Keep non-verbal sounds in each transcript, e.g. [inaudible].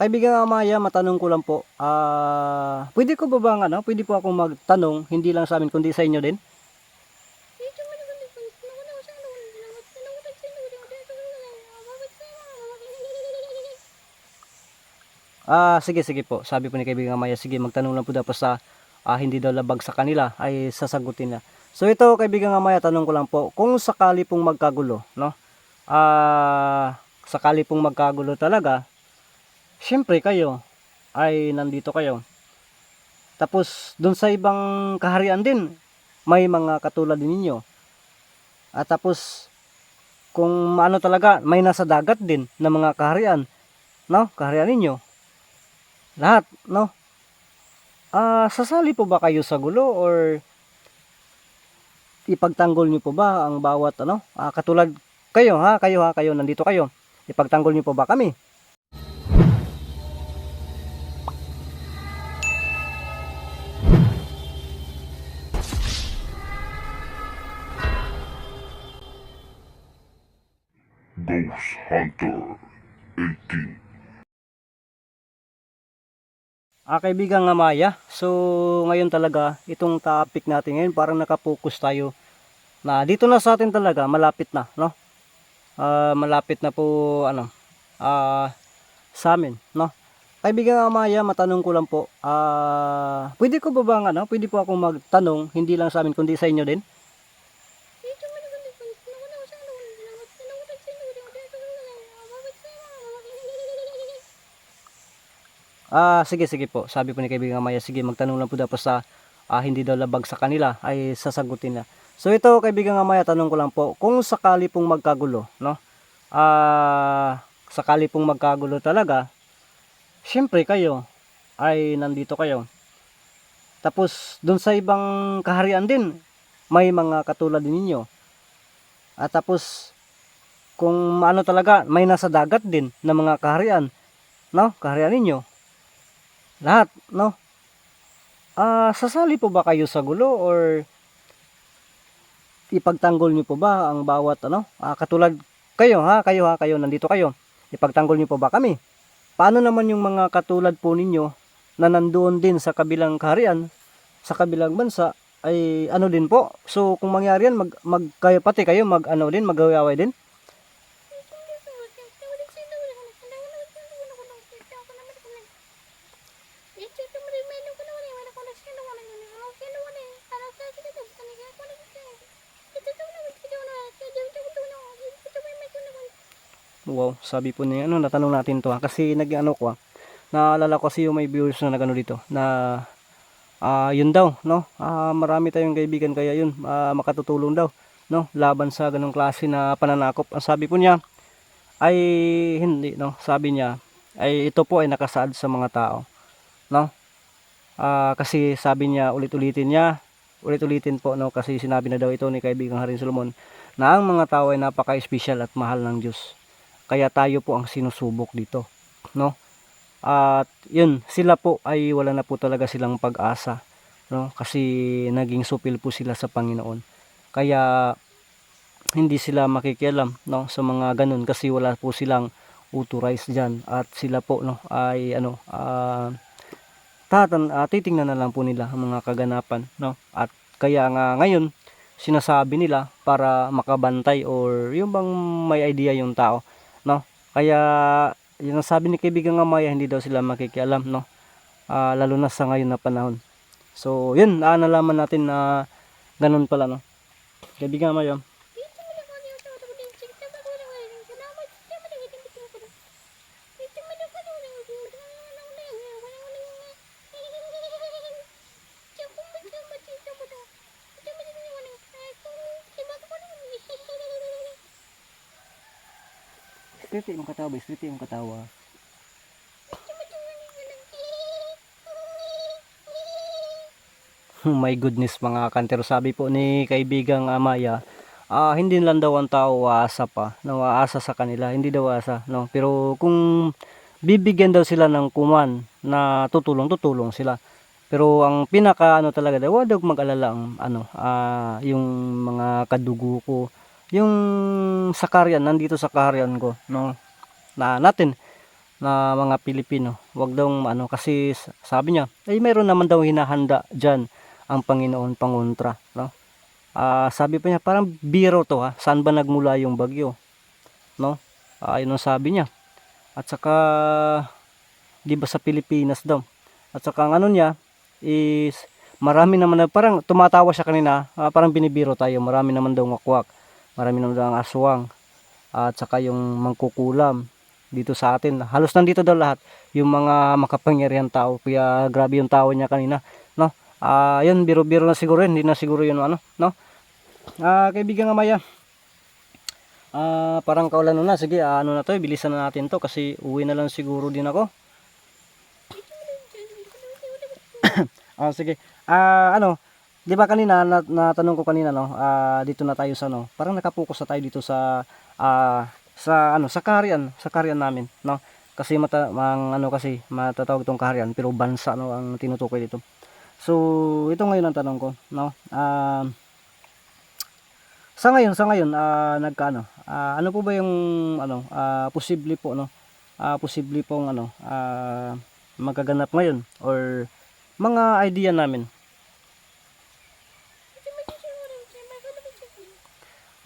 Kaibigan Amaya, matanong ko lang po. Ah, pwede ko ba bang ano? Pwede po akong magtanong, hindi lang sa amin kundi sa inyo din? Ah, sige sige po. Sabi po ni kaibigan Amaya, sige magtanong lang po po sa ah, hindi daw labag sa kanila ay sasagutin na. So ito kaibigan Amaya, tanong ko lang po, kung sakali pong magkagulo, no? Ah, sakali pong magkagulo talaga, syempre kayo ay nandito kayo. Tapos doon sa ibang kaharian din, may mga katulad din ninyo. At tapos kung ano talaga, may nasa dagat din na mga kaharian, no? Kaharian ninyo. Lahat, no? Ah, sasali po ba kayo sa gulo or ipagtanggol niyo po ba ang bawat ano? Ah, katulad kayo ha, kayo ha, kayo nandito kayo. Ipagtanggol niyo po ba kami? Ghost Hunter 18. Ah, kaibigan nga Maya. So, ngayon talaga, itong topic natin ngayon, parang nakapokus tayo na dito na sa atin talaga, malapit na, no? Ah, malapit na po, ano, ah, sa amin, no? Kaibigan nga Maya, matanong ko lang po, ah, pwede ko ba bang, ano, pwede po akong magtanong, hindi lang sa amin, kundi sa inyo din? Ah, sige sige po. Sabi po ni kaibigan Maya, sige magtanong lang po po sa ah, hindi daw labag sa kanila ay sasagutin na. So ito kaibigan Maya, tanong ko lang po, kung sakali pong magkagulo, no? Ah, sakali pong magkagulo talaga, syempre kayo ay nandito kayo. Tapos doon sa ibang kaharian din, may mga katulad din ninyo. At tapos kung ano talaga, may nasa dagat din na mga kaharian, no? Kaharian ninyo lahat, no? Ah, sasali po ba kayo sa gulo or ipagtanggol niyo po ba ang bawat ano? Ah, katulad kayo ha, kayo ha, kayo nandito kayo. Ipagtanggol niyo po ba kami? Paano naman yung mga katulad po ninyo na nandoon din sa kabilang kaharian, sa kabilang bansa ay ano din po. So kung mangyari yan, mag, mag kayo pati kayo mag ano din, magaway din. Sabi po niya, ano, natanong natin to ha, kasi nag-ano ko ha, naalala ko kasi yung may viewers na nagano dito, na ah yun daw, no, ah marami tayong kaibigan kaya yun, ah, makatutulong daw, no, laban sa ganong klase na pananakop. Ang sabi po niya, ay hindi, no, sabi niya, ay ito po ay nakasaad sa mga tao, no, ah kasi sabi niya, ulit-ulitin niya, ulit-ulitin po, no, kasi sinabi na daw ito ni kaibigang Harin Solomon, na ang mga tao ay napaka-special at mahal ng Diyos. Kaya tayo po ang sinusubok dito, no? At yun, sila po ay wala na po talaga silang pag-asa, no? Kasi naging supil po sila sa Panginoon. Kaya hindi sila makikialam, no, sa mga ganun kasi wala po silang authorized diyan at sila po no ay ano ah tatan ah, titingnan na lang po nila ang mga kaganapan no at kaya nga ngayon sinasabi nila para makabantay or yung bang may idea yung tao no? Kaya yun ang sabi ni kaibigan nga Maya hindi daw sila makikialam no? Ah, lalo na sa ngayon na panahon. So yun ah, nalaman natin na ganun pala no? Kaibigan Maya straight yung katawa ba? Straight yung katawa. Oh [laughs] my goodness mga kantero. Sabi po ni kaibigang Amaya ah hindi lang daw ang tao aasa pa no aasa sa kanila. Hindi daw asa no? Pero kung bibigyan daw sila ng kuman na tutulong tutulong sila. Pero ang pinaka ano talaga daw wag mag-alala ang ano ah yung mga kadugo ko yung sa karyan nandito sa karyan ko no na natin na mga Pilipino. Wag daw ano kasi sabi niya, ay meron naman daw hinahanda diyan ang Panginoon pangontra, no? Ah, sabi pa niya, parang biro to ha. Saan ba nagmula yung bagyo? No? Ah, yun ang sabi niya. At saka di ba sa Pilipinas daw. At saka ang ano niya is marami naman na parang tumatawa siya kanina, ah, parang binibiro tayo. Marami naman daw wakwak. Marami naman ang aswang. At saka yung mangkukulam dito sa atin. Halos nandito daw lahat yung mga makapangyarihan tao. Kaya grabe yung tawa niya kanina, no? Ah, yun biro-biro na siguro yun, hindi na siguro yun ano, no? Ah, kaibigan nga Maya. Ah, parang kaulan na. Sige, ah, ano na 'to, bilisan na natin 'to kasi uwi na lang siguro din ako. [coughs] Ah, sige. Ah, ano, 'di ba kanina na, natanong ko kanina no, ah, dito na tayo sa ano, parang nakapokus na tayo dito sa ah, sa ano, sa kaharian, sa kaharian namin, no? Kasi mata mang ano kasi matatawag tong kaharian pero bansa no ang tinutukoy dito. So, ito ngayon ang tanong ko, no? Ah, sa ngayon, sa ngayon, ah, nagkaano? Ah, ano po ba yung ano, ah, posible po no? Ah, posible pong ano, ah, magaganap ngayon or mga idea namin.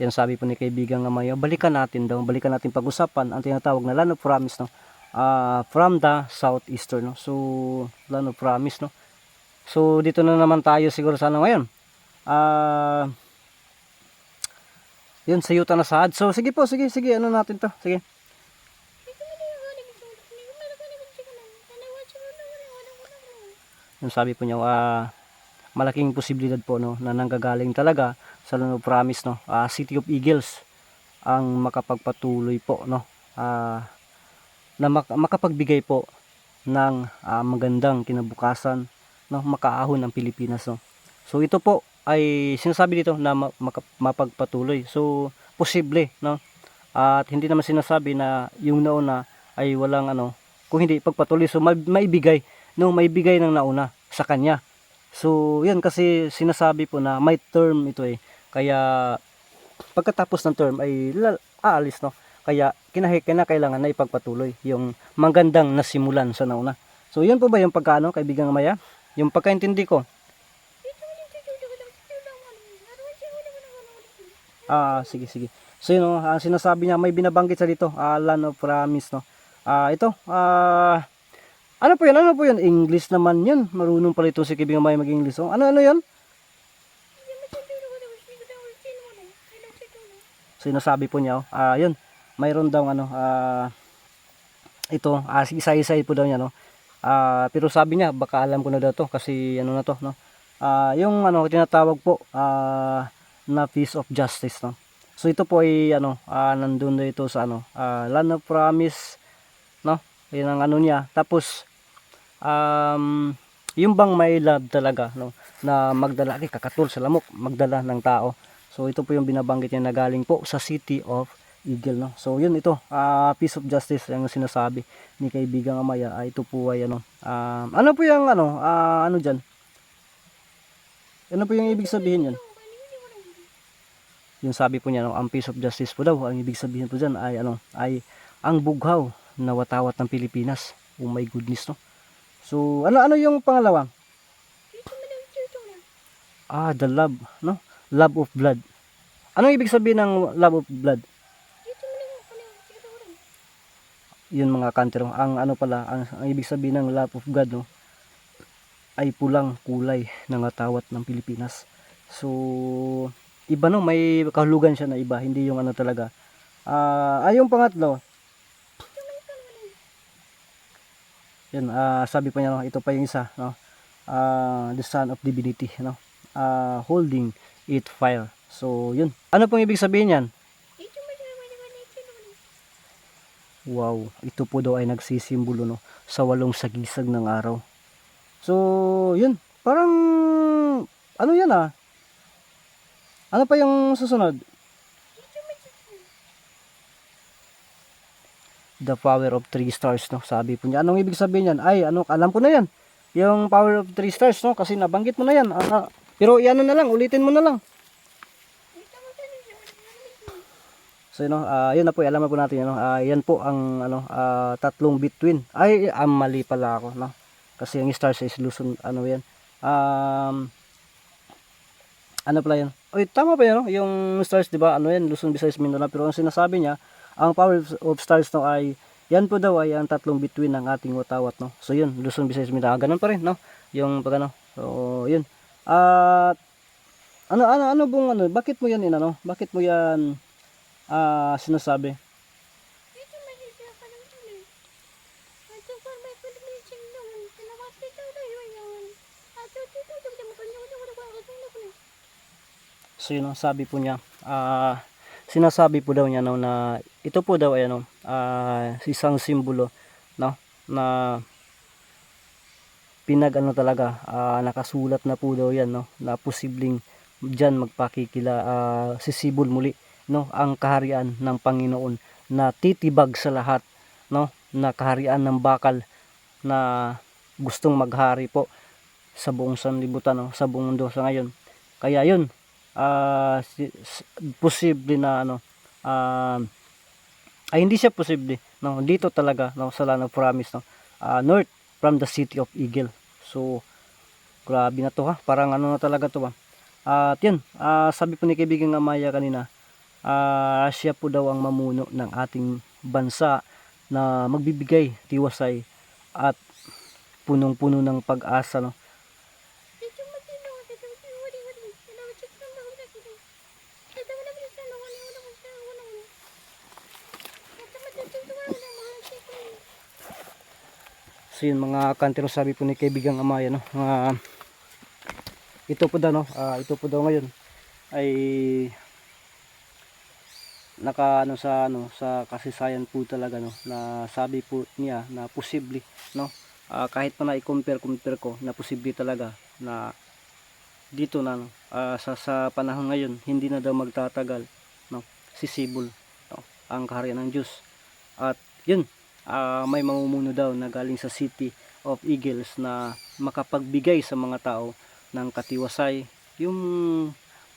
Yan sabi po ni kaibigan nga Mayo, balikan natin daw, balikan natin pag-usapan ang tinatawag na land of promise no. Ah, from the southeastern no. So, land of promise no. So, dito na naman tayo siguro sana ngayon. Ah, yun, sa yuta na saad. So, sige po, sige, sige, ano natin to, sige. Yung sabi po niya, ah, malaking posibilidad po no, na nanggagaling talaga sa Land of Promise, no, ah, City of Eagles ang makapagpatuloy po, no, ah, na mak- makapagbigay po ng ah, magandang kinabukasan, no, makaahon ng Pilipinas, no. So ito po ay sinasabi dito na ma- mapagpatuloy. So posible, no. At hindi naman sinasabi na yung nauna ay walang ano, kung hindi pagpatuloy so may, maibigay, no, maibigay ng nauna sa kanya. So, yan kasi sinasabi po na may term ito eh. Kaya pagkatapos ng term ay aalis no. Kaya kinahi kailangan na ipagpatuloy yung magandang nasimulan sa nauna. So, yan po ba yung pagkaano kaibigan Maya? Yung pagkaintindi ko. Ah, sige sige. So yun no, ang sinasabi niya may binabanggit sa dito, ah, land of promise no. Ah, ito, ah ano po 'yan? Ano po 'yan? English naman 'yan. Marunong pala ito si kaibigan Maya mag-English. Oh, ano ano? So sinasabi po niya, oh, ah, yun, mayroon daw ano, ah, ito, ah, isa-isa po daw niya, no. Ah, pero sabi niya, baka alam ko na daw to kasi ano na to, no. Ah, yung ano tinatawag po ah, na peace of justice, no. So ito po ay ano, ah, nandun na ito sa ano, ah, land of promise, no. Yun ang ano niya. Tapos um, yung bang may love talaga, no, na magdala, ay kakatul sa lamok, magdala ng tao. So ito po yung binabanggit niya na galing po sa City of Eagle no. So yun ito, ah peace of justice ang sinasabi ni kaibigang Amaya. Ah, ito po ay ano, ah, ano po yung ano, ah, ano diyan? Ano po yung ibig sabihin yan? Yung sabi po niya no, ang peace of justice po daw, ang ibig sabihin po diyan ay ano, ay ang bughaw na watawat ng Pilipinas. Oh my goodness no. So ano ano yung pangalawa? Ah, the love, no? Love of blood. Anong ibig sabihin ng love of blood? Yun mga kantero. Ang ano pala, ang, ang ibig sabihin ng love of God, no? Ay pulang kulay ng atawat ng Pilipinas. So, iba no, may kahulugan siya na iba, hindi yung ano talaga. Ah, ay yung pangatlo. Yun, ah, sabi pa niya, no, ito pa yung isa, no? Ah, the son of divinity, no? Ah, holding it fire. So, yun. Ano pong ibig sabihin yan? Wow, ito po daw ay nagsisimbolo no sa walong sagisag ng araw. So, yun. Parang ano yan ah? Ano pa yung susunod? The power of three stars no. Sabi po niya. Anong ibig sabihin yan? Ay, ano, alam ko na yan. Yung power of three stars no kasi nabanggit mo na yan. Ah, ah. pero iano na lang, ulitin mo na lang. So yun, no, ah, yun na po, alam na po natin, ano, ah, yan po ang ano, ah, tatlong between. Ay, ah, mali pala ako, no? Kasi yung stars is Luzon, ano yan? Um, ano pala yan? Oy, tama ba yan, no? Yung stars, di ba, ano yan, Luzon, Visayas, Mindanao. Pero ang sinasabi niya, ang power of stars, no, ay, yan po daw ay ang tatlong between ng ating watawat, no? So yun, Luzon, Visayas, Mindanao. Ganun pa rin, no? Yung pag ano. So, yun. At, ano, ano, ano bang, ano, bakit mo yan, inano? Bakit mo yan, ah, sinasabi? Eh. So yun ang sabi po niya, ah sinasabi po daw niya no, na ito po daw ay ano, ah, isang simbolo no, na pinag ano talaga, ah, nakasulat na po daw yan no, na posibleng diyan magpakikila ah, sisibol muli no, ang kaharian ng Panginoon na titibag sa lahat no, na kaharian ng bakal na gustong maghari po sa buong sanlibutan no, sa buong mundo sa ngayon. Kaya yun, s- posible na ano ah, ay hindi siya posible no? Dito talaga no? Sa land of promise no? Ah, north from the city of eagle. So grabe na to ha? Parang ano na talaga to ba at yun ah, sabi po ni kaibigan Amaya kanina ah, siya po daw ang mamuno ng ating bansa na magbibigay tiwasay at punong-puno ng pag-asa no Dito mo dito dito dito wali wali. Dito check na lang dito. Dito mo na dito na wala wala wala wala. Dito mo dito dito wala mga check. So yun mga kantero sabi po ni kaibigang Amaya no. Mga ito po daw no. ah, ito po daw ngayon ay naka ano sa ano sa kasaysayan po talaga no? Na sabi po niya na posible no? Ah, kahit pa na i-compare compare ko na posible talaga na dito na no, ah, sa sa panahon ngayon hindi na daw magtatagal no? Sisibol no, ang kaharian ng Diyos. At yun ah, may mamumuno daw na galing sa City of Eagles na makapagbigay sa mga tao ng katiwasay, yung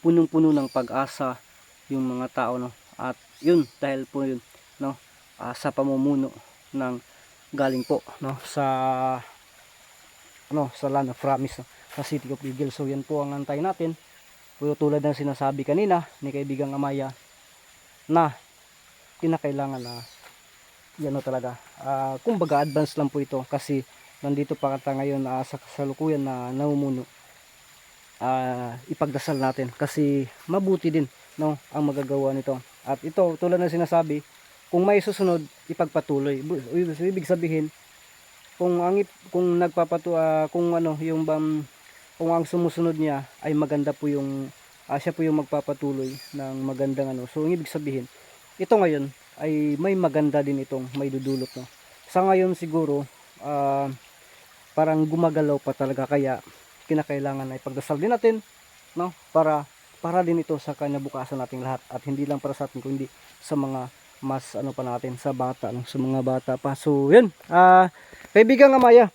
punong-puno ng pag-asa yung mga tao no. At yun dahil po yun no ah, sa pamumuno ng galing po no sa ano sa land of promise no, sa City of Eagles. So yan po ang antay natin. Pero tulad ng sinasabi kanina ni kaibigang Amaya na kinakailangan na yan o talaga. Ah, kumbaga advance lang po ito kasi nandito pa kata ngayon na sa kasalukuyan na namumuno. Ah, ipagdasal natin kasi mabuti din no ang magagawa nito. At ito tulad ng sinasabi, kung may susunod ipagpatuloy. Ibig sabihin kung ang kung nagpapatu ah, kung ano yung bam kung ang sumusunod niya ay maganda po yung ah, siya po yung magpapatuloy ng magandang ano. So ibig sabihin, ito ngayon ay may maganda din itong may dudulot no. Sa ngayon siguro ah, parang gumagalaw pa talaga kaya kinakailangan ay pagdasal din natin no? Para para din ito sa kinabukasan nating lahat. At hindi lang para sa atin kundi sa mga mas ano pa natin sa bata no? Sa mga bata pa. So yun. Ah kaibigan nga Maya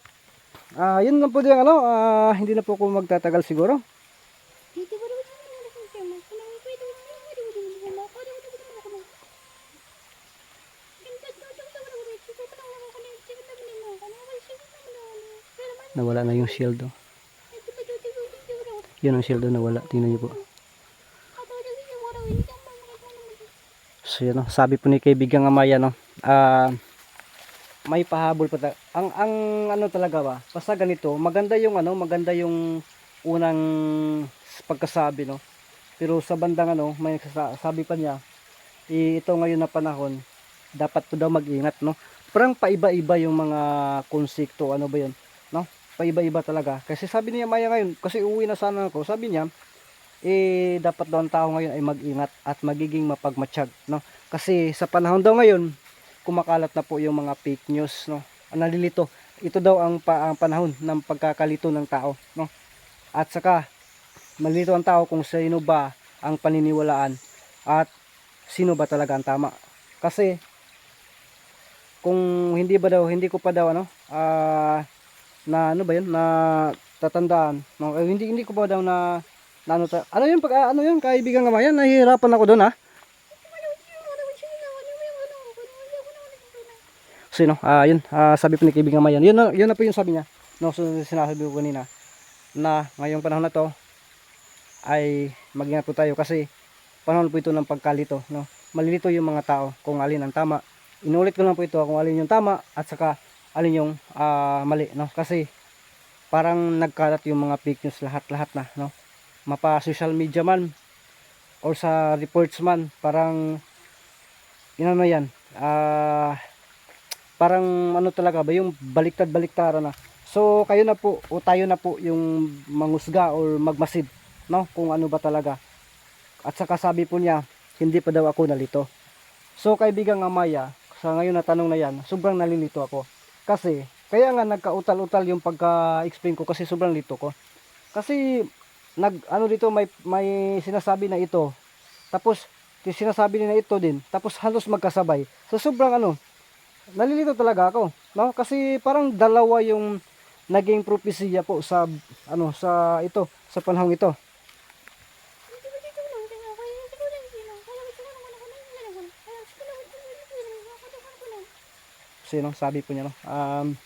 ah yun lang po din ano? Ah, hindi na po ako magtatagal siguro nawala na yung shield oh. wala. yun ang shield oh, nawala tingnan niyo po wala wala. So yun, no? sabi po ni kaibigan Amaya no, ah may pahabol pa ta- ang ang ano talaga ba? Basta ganito, maganda yung ano, maganda yung unang pagkasabi no. Pero sa bandang ano, may sabi pa niya, "Eh, ito ngayon na panahon, dapat po daw mag-ingat no. Parang paiba-iba yung mga konsepto, ano ba 'yun? Paiba-iba talaga. Kasi sabi niya Maya ngayon, kasi uwi na sana ako, sabi niya, eh dapat daw ang tao ngayon ay mag-ingat at magiging mapagmatsyag no? Kasi sa panahon daw ngayon kumakalat na po yung mga fake news no? Nalilito ito daw ang, pa, ang panahon ng pagkakalito ng tao no? At saka malilito ang tao kung sino ba ang paniniwalaan at sino ba talaga ang tama. Kasi kung hindi ba daw hindi ko pa daw ano ah na ano ba yun na tatandaan. No, eh, hindi hindi ko pa daw na, na ano, ta, ano yun pag ah, ano yun kaibigan nga yan nahihirapan ako doon ha ah. sino? Ah uh, yun. Uh, sabi po ni kaibigan Mayan. Yun, yun na po yung sabi niya no so, sinasabi ko kanina na ngayong panahon na to ay magingat po tayo kasi panahon po ito ng pagkalito no? Malilito yung mga tao kung alin ang tama. Inulit ko lang po ito kung alin yung tama at saka alin yung ah, mali, no. Kasi parang nagkalat yung mga fake news lahat-lahat na, no. Mapa social media man or sa reports man, parang inano yan, ah parang ano talaga ba yung baliktad-baliktara na. So kayo na po o tayo na po yung mangusga or magmasid, no? Kung ano ba talaga. At saka sabi po niya, hindi pa daw ako nalito. So kaibigan Amaya, sa ngayon na tanong na yan, sobrang nalilito ako. Kasi kaya nga nagkautal-utal yung pagka-explain ko kasi sobrang lito ko. Kasi nag ano dito may may sinasabi na ito. Tapos sinasabi nila ito din. Tapos halos magkasabay. So sobrang ano, nalilito talaga ako, no? Kasi parang dalawa yung naging propesya po sa ano sa ito, sa panahong ito. Hindi ba dito lang? Kaya kaya hindi ko lang sila. Kaya gusto ko naman ako lang nalaman. Kaya gusto ko naman ako lang nalaman. Ako ko lang. Sino sabi po niya no? Um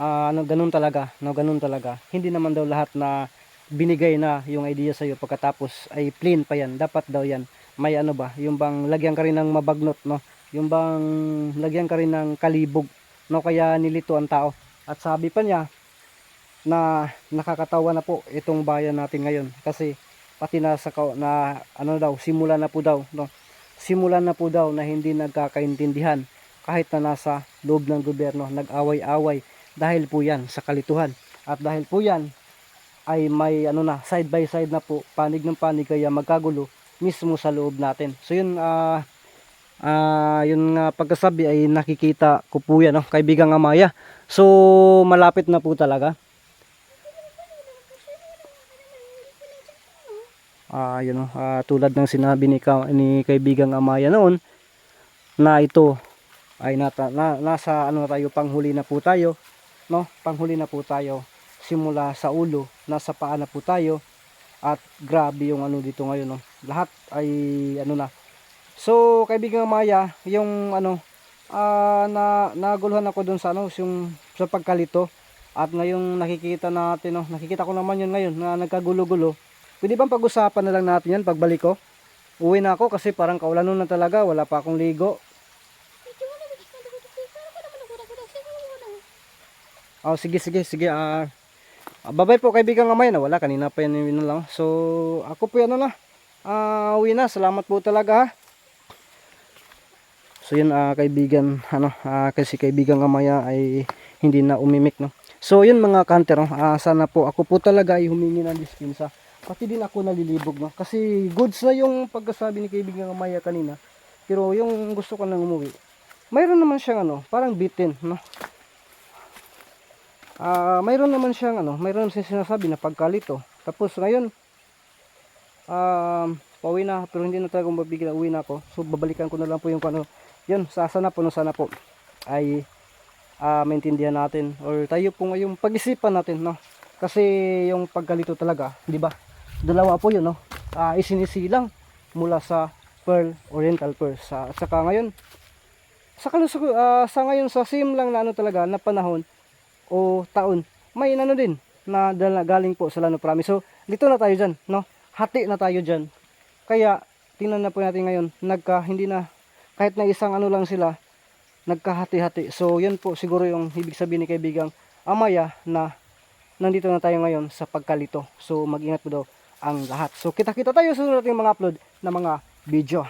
ah, ano ganun talaga, no ganun talaga. Hindi naman daw lahat na binigay na yung idea sa iyo pagkatapos ay plain pa yan. Dapat daw yan may ano ba, yung bang lagyan ka rin ng mabagnot, no? Yung bang lagyan ka rin ng kalibog, no? Kaya nilito ang tao. At sabi pa niya na nakakatawa na po itong bayan natin ngayon kasi pati na sa na ano daw simula na po daw no simulan na po daw na hindi nagkakaintindihan kahit na nasa loob ng gobyerno nag-away-away dahil po yan sa kalituhan. At dahil po yan ay may ano na side by side na po panig ng panig kaya magkagulo mismo sa loob natin. So yun ah ah yun nga pagkasabi ay nakikita ko po yan no kaibigang Amaya. So malapit na po talaga. Ah yun no, ah, tulad ng sinabi ni, ka, ni kaibigang Amaya noon na ito ay nata, na, nasa ano tayo panghuli na po tayo no panghuli na po tayo simula sa ulo nasa paa na po tayo at grabe yung ano dito ngayon no lahat ay ano na so kaibigang Amaya yung ano ah na naguluhan ako dun sa ano yung sa pagkalito at ngayong nakikita natin no nakikita ko naman yun ngayon na nagkagulo-gulo Pwede bang pag-usapan na lang natin yan pagbalik ko? Uwi na ako kasi parang kaulanon na talaga. Wala pa akong ligo. Medyo wala ba gusto ko dito? Pero ko naman ako ako. Sige mo lang. Oh, sige, sige, sige. Ah, ah, babay po kaibigan kamay na wala. Kanina pa yan yun lang. So, ako po yan na. Ah, uwi na. Salamat po talaga ha. So, yun ah, kaibigan. Ano, ah, kasi kaibigan kamaya ay hindi na umimik. No? So, yun mga kanter. No? Ah, sana po ako po talaga ay humingi ng dispensa. Pati din ako nalilibog. No? Kasi goods na yung pagkasabi ni kaibigan kamaya kanina. Pero yung gusto ko nang umuwi. Mayroon naman siyang ano, parang bitin. No? Ah, mayroon naman siyang ano, mayroon siyang sinasabi na pagkalito. Tapos ngayon, um, pauwi na, pero hindi na talaga mabigyan, uwi na ako. So, babalikan ko na lang po yung ano, yun, sa sana po, no, sana po, ay ah, maintindihan natin, or tayo po ngayong pag-isipan natin, no. Kasi yung pagkalito talaga, di ba? Dalawa po yun, no. Ah, isinisilang mula sa Pearl, Oriental Pearl. Sa, at saka ngayon, sa, kalusug, ah, sa ngayon, sa same lang na ano talaga, na panahon, o taon, may ano din na galing po sa Lano Promise. So, dito na tayo dyan, no? Hati na tayo dyan. Kaya, tingnan na po natin ngayon, nagka, hindi na, kahit na isang ano lang sila, nagkahati-hati. So, yun po siguro yung ibig sabihin ni kaibigang Amaya na nandito na tayo ngayon sa pagkalito. So, mag-ingat po daw ang lahat. So, kita-kita tayo sa nating mga upload na mga video.